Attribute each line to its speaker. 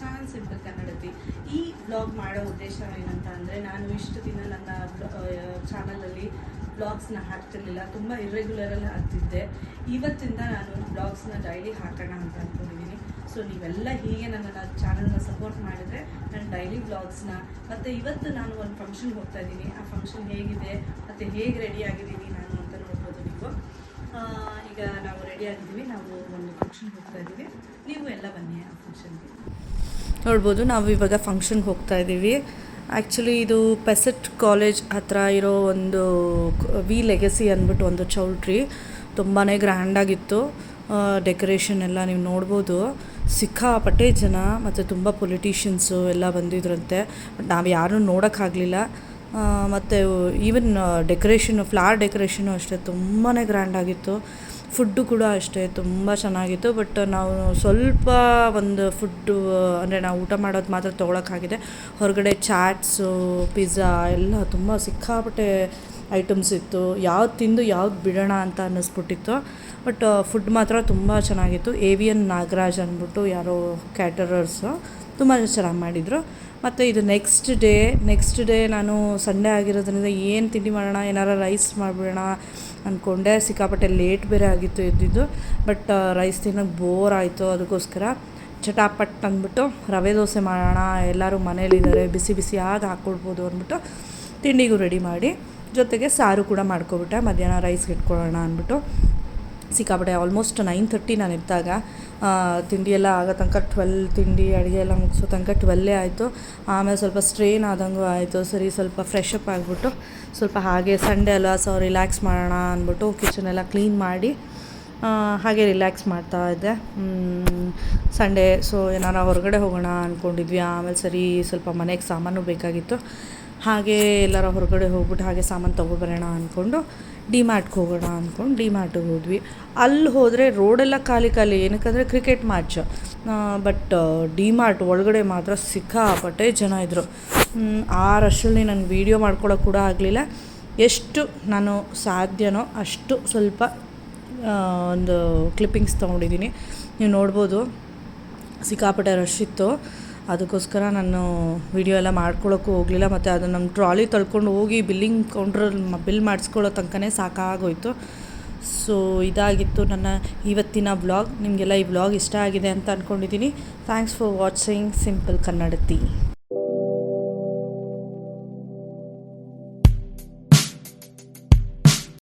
Speaker 1: Channel simple Kannadathi ಈ blog ಮಾಡೋ ಉದ್ದೇಶ ಏನಂತ ಅಂದರೆ ನಾನು ಇಷ್ಟು ದಿನ ನನ್ನ ಚಾನಲಲ್ಲಿ ಬ್ಲಾಗ್ಸ್ನ ಹಾಕ್ತಿರ್ಲಿಲ್ಲ, ತುಂಬ ಇರ್ರೆಗ್ಯುಲರಲ್ಲಿ ಹಾಕ್ತಿದ್ದೆ. ಇವತ್ತಿಂದ ನಾನು ಬ್ಲಾಗ್ಸ್ನ ಡೈಲಿ ಹಾಕೋಣ ಅಂತ ಅಂದ್ಕೊಂಡಿದ್ದೀನಿ ಸೊ ನೀವೆಲ್ಲ ಹೀಗೆ ನನ್ನ ಚಾನಲ್ನ ಸಪೋರ್ಟ್ ಮಾಡಿದರೆ ನಾನು ಡೈಲಿ ಬ್ಲಾಗ್ಸ್ನ ಮತ್ತು ಇವತ್ತು ನಾನು ಒಂದು ಫಂಕ್ಷನ್ಗೆ ಹೋಗ್ತಾ ಇದ್ದೀನಿ ಆ ಫಂಕ್ಷನ್ ಹೇಗಿದೆ, ಮತ್ತು ಹೇಗೆ ರೆಡಿ ಆಗಿದ್ದೀನಿ ನಾನು ಅಂತ ನೋಡ್ಬೋದು ನೀವು. ಈಗ ನಾವು ರೆಡಿ ಆಗಿದ್ದೀವಿ. ನಾವು ಒಂದು ಫಂಕ್ಷನ್ಗೆ ಹೋಗ್ತಾ ಇದ್ದೀವಿ ನೀವು ಎಲ್ಲ ಬನ್ನಿ ಆ ಫಂಕ್ಷನ್ಗೆ ನೋಡ್ಬೋದು, ನಾವು ಇವಾಗ ಫಂಕ್ಷನ್ಗೆ ಹೋಗ್ತಾ ಇದ್ದೀವಿ ಆ್ಯಕ್ಚುಲಿ ಇದು ಪೆಸೆಟ್ ಕಾಲೇಜ್ ಹತ್ರ ಇರೋ ಒಂದು ವಿ ಲೆಗಸಿ ಅಂದ್ಬಿಟ್ಟು ಒಂದು ಚೌಲ್ಟ್ರಿ. ತುಂಬಾ ಗ್ರ್ಯಾಂಡಾಗಿತ್ತು ಡೆಕೋರೇಷನ್ ಎಲ್ಲ ನೀವು ನೋಡ್ಬೋದು. ಸಿಕ್ಕಾಪಟ್ಟೆ ಜನ ಮತ್ತು ತುಂಬ ಪೊಲಿಟಿಷಿಯನ್ಸು ಎಲ್ಲ ಬಂದಿದ್ರಂತೆ. ಬಟ್ ನಾವು ಯಾರೂ ನೋಡೋಕ್ಕಾಗಲಿಲ್ಲ. ಮತ್ತು ಈವನ್ ಡೆಕೋರೇಷನು ಫ್ಲವರ್ ಡೆಕೋರೇಷನು ಅಷ್ಟೇ ತುಂಬಾ ಗ್ರ್ಯಾಂಡಾಗಿತ್ತು ಫುಡ್ಡು ಕೂಡ ಅಷ್ಟೇ ತುಂಬ ಚೆನ್ನಾಗಿತ್ತು, ಬಟ್ ನಾವು ಸ್ವಲ್ಪ ಒಂದು ಫುಡ್ಡು, ಅಂದರೆ ನಾವು ಊಟ ಮಾಡೋದು ಮಾತ್ರ ತೊಗೊಳಕ್ಕಾಗಿದೆ. ಹೊರಗಡೆ ಚಾಟ್ಸು, ಪಿಜ್ಜಾ ಎಲ್ಲ ತುಂಬ ಸಿಕ್ಕಾಪಟ್ಟೆ ಐಟಮ್ಸ್ ಇತ್ತು. ಯಾವ್ದು ತಿಂದು ಯಾವ್ದು ಬಿಡೋಣ ಅಂತ ಅನ್ನಿಸ್ಬಿಟ್ಟಿತ್ತು. ಬಟ್ ಫುಡ್ ಮಾತ್ರ ತುಂಬ ಚೆನ್ನಾಗಿತ್ತು. ಏವಿಯನ್ ನಾಗರಾಜ್ ಅಂದ್ಬಿಟ್ಟು ಯಾರೋ ಕ್ಯಾಟರರ್ಸು ತುಂಬ ಚೆನ್ನಾಗಿ ಮಾಡಿದರು. ಮತ್ತು ಇದು ನೆಕ್ಸ್ಟ್ ಡೇ ನೆಕ್ಸ್ಟ್ ಡೇ ನಾನು ಸಂಡೇ ಆಗಿರೋದ್ರಿಂದ ಏನು ತಿಂಡಿ ಮಾಡೋಣ, ಏನಾರು ರೈಸ್ ಮಾಡಿಬಿಡೋಣ ಅಂದ್ಕೊಂಡೆ ಸಿಕ್ಕಾಪಟ್ಟೆ ಲೇಟ್ ಬೇರೆ ಆಗಿತ್ತು ಎದ್ದಿದ್ದು ಬಟ್ ರೈಸ್ ತಿನ್ನೋಕೆ ಬೋರ್ ಆಯಿತು ಅದಕ್ಕೋಸ್ಕರ. ಚಟಾಪಟ್ ಅಂದ್ಬಿಟ್ಟು ರವೆ ದೋಸೆ ಮಾಡೋಣ ಎಲ್ಲರೂ ಮನೇಲಿದ್ದಾರೆ ಬಿಸಿ ಬಿಸಿಯಾಗಿ ಹಾಕ್ಕೊಡ್ಬೋದು ಅಂದ್ಬಿಟ್ಟು ತಿಂಡಿಗೂ ರೆಡಿ ಮಾಡಿ ಜೊತೆಗೆ ಸಾರು ಕೂಡ ಮಾಡ್ಕೊಬಿಟ್ಟೆ. ಮಧ್ಯಾಹ್ನ ರೈಸ್ಗೆ ಇಟ್ಕೊಳ್ಳೋಣ ಅಂದ್ಬಿಟ್ಟು. ಸಿಕ್ಕಾಪಟ್ಟೆ ಆಲ್ಮೋಸ್ಟ್ ನೈನ್ ಥರ್ಟಿ ನಾನು ಎದ್ದಾಗ ಆ, ತಿಂಡಿ ಎಲ್ಲ ಆಗೋ ತನಕ ಟ್ವೆಲ್ ತಿಂಡಿ, ಅಡುಗೆ ಎಲ್ಲ ಮುಗಿಸೋ ತನಕ ಟ್ವೆಲ್ಲೇ ಆಯಿತು. ಆಮೇಲೆ ಸ್ವಲ್ಪ ಸ್ಟ್ರೇನ್ ಆದಂಗೂ ಆಯಿತು. ಸರಿ, ಸ್ವಲ್ಪ ಫ್ರೆಶ್ ಅಪ್ ಆಗಿಬಿಟ್ಟು ಸ್ವಲ್ಪ ಹಾಗೆ ಸಂಡೇ ಅಲ್ವಾ ಸೊ ರಿಲ್ಯಾಕ್ಸ್ ಮಾಡೋಣ ಅಂದ್ಬಿಟ್ಟು ಕಿಚನ್ ಎಲ್ಲ ಕ್ಲೀನ್ ಮಾಡಿ ಹಾಗೆ ರಿಲ್ಯಾಕ್ಸ್ ಮಾಡ್ತಾ ಇದ್ದೆ. ಸಂಡೇ ಸೊ ಏನಾರ ಹೊರಗಡೆ ಹೋಗೋಣ ಅಂದ್ಕೊಂಡಿದ್ವಿ ಆಮೇಲೆ ಸರಿ, ಸ್ವಲ್ಪ ಮನೆಗೆ ಸಾಮಾನು ಬೇಕಾಗಿತ್ತು. ಹಾಗೆ ಎಲ್ಲರ ಹೊರಗಡೆ ಹೋಗ್ಬಿಟ್ಟು ಹಾಗೆ ಸಾಮಾನು ತೊಗೊಬರೋಣ ಅಂದ್ಕೊಂಡು ಡಿ ಮಾರ್ಟ್ಗೆ ಹೋಗೋಣ ಅಂದ್ಕೊಂಡು ಡಿ ಮಾರ್ಟಿಗೆ ಹೋದ್ವಿ. ಅಲ್ಲಿ ಹೋದರೆ ರೋಡೆಲ್ಲ ಖಾಲಿ ಖಾಲಿ, ಏನಕ್ಕಂದರೆ cricket match but D Mart ಒಳಗಡೆ ಮಾತ್ರ ಸಿಕ್ಕಾಪಟ್ಟೆ ಜನ ಇದ್ದರು ಆ ರಶಲ್ಲಿ ನಾನು ವೀಡಿಯೋ ಮಾಡ್ಕೊಳ್ಳೋಕೆ ಕೂಡ ಆಗಲಿಲ್ಲ. ಎಷ್ಟು ನಾನು ಸಾಧ್ಯನೋ ಅಷ್ಟು ಸ್ವಲ್ಪ ಒಂದು ಕ್ಲಿಪ್ಪಿಂಗ್ಸ್ ತೊಗೊಂಡಿದ್ದೀನಿ. ನೀವು ನೋಡ್ಬೋದು. ಸಿಕ್ಕಾಪಟ್ಟೆ ರಶ್ ಇತ್ತು. ಅದಕ್ಕೋಸ್ಕರ ನಾನು ವಿಡಿಯೋ ಎಲ್ಲ ಮಾಡ್ಕೊಳ್ಳೋಕ್ಕೂ ಹೋಗಲಿಲ್ಲ, ಮತ್ತು ಅದು ನಮ್ಮ ಟ್ರಾಲಿ ತಳ್ಕೊಂಡು ಹೋಗಿ ಬಿಲ್ಲಿಂಗ್ ಕೌಂಟ್ರಲ್ಲಿ ಬಿಲ್ ಮಾಡಿಸ್ಕೊಳ್ಳೋ ತನಕನೇ ಸಾಕಾಗೋಯಿತು. ಸೊ ಇದಾಗಿತ್ತು ನನ್ನ ಇವತ್ತಿನ ವ್ಲಾಗ್ ನಿಮಗೆಲ್ಲ ಈ ವ್ಲಾಗ್ ಇಷ್ಟ ಆಗಿದೆ ಅಂತ ಅಂದ್ಕೊಂಡಿದ್ದೀನಿ thanks for watching simple Kannadathi